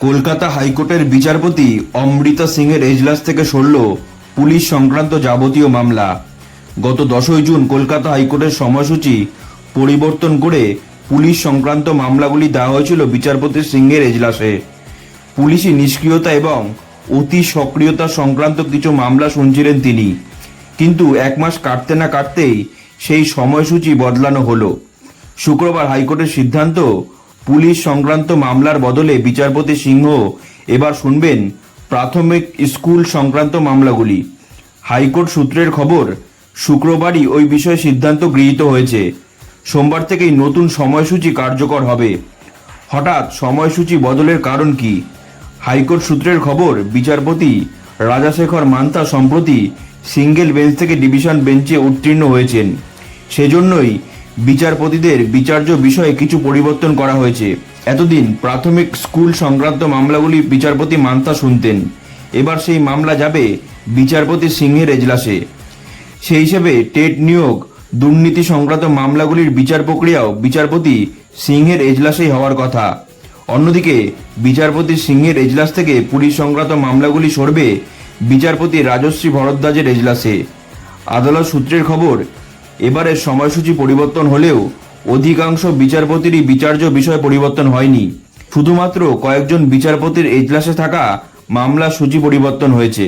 কলকাতা হাইকোর্টের বিচারপতি অমৃতা সিংয়ের এজলাস থেকে সরল পুলিশ সংক্রান্ত যাবতীয় মামলা। গত দশই জুন কলকাতা হাইকোর্টের সময়সূচি পরিবর্তন করে পুলিশ সংক্রান্ত মামলাগুলি দেওয়া হয়েছিল বিচারপতি সিংহের এজলাসে। পুলিশি নিষ্ক্রিয়তা এবং অতি সক্রিয়তা সংক্রান্ত কিছু মামলা শুনছিলেন তিনি। কিন্তু এক মাস কাটতে না কাটতেই সেই সময়সূচি বদলানো হলো। শুক্রবার হাইকোর্টের সিদ্ধান্ত পুলিশ সংক্রান্ত মামলার বদলে বিচারপতি সিংহ এবার শুনবেন প্রাথমিক স্কুল সংক্রান্ত মামলাগুলি। হাইকোর্ট সূত্রের খবর, শুক্রবারই ওই বিষয়ে সিদ্ধান্ত গৃহীত হয়েছে। সোমবার থেকেই নতুন সময়সূচি কার্যকর হবে। হঠাৎ সময়সূচি বদলের কারণ কি? হাইকোর্ট সূত্রের খবর, বিচারপতি রাজাশেখর মান্তা সম্প্রতি সিঙ্গেল বেঞ্চ থেকে ডিভিশন বেঞ্চে উত্তীর্ণ হয়েছেন। সেজন্যই বিচারপতিদের বিচার্য বিষয়ে কিছু পরিবর্তন করা হয়েছে। এতদিন প্রাথমিক স্কুল সংক্রান্ত মামলাগুলি বিচারপতি মান্তা শুনতেন। এবার সেই মামলা যাবে বিচারপতি সিংহের এজলাসে। সেই হিসেবে টেট নিয়োগ, দুর্নীতি সংক্রান্ত মামলাগুলির বিচার প্রক্রিয়াও বিচারপতি সিংহের এজলাসেই হওয়ার কথা। অন্যদিকে বিচারপতি সিংহের এজলাস থেকে পুলিশ সংক্রান্ত মামলাগুলি সরবে বিচারপতি রাজশ্রী ভরদ্বাজের এজলাসে। আদালত সূত্রের খবর এবারের সময়সূচি পরিবর্তন হলেও অধিকাংশ বিচারপতিরই বিচার্য বিষয় পরিবর্তন হয়নি। শুধুমাত্র কয়েকজন বিচারপতির এজলাসে থাকা মামলা সূচি পরিবর্তন হয়েছে।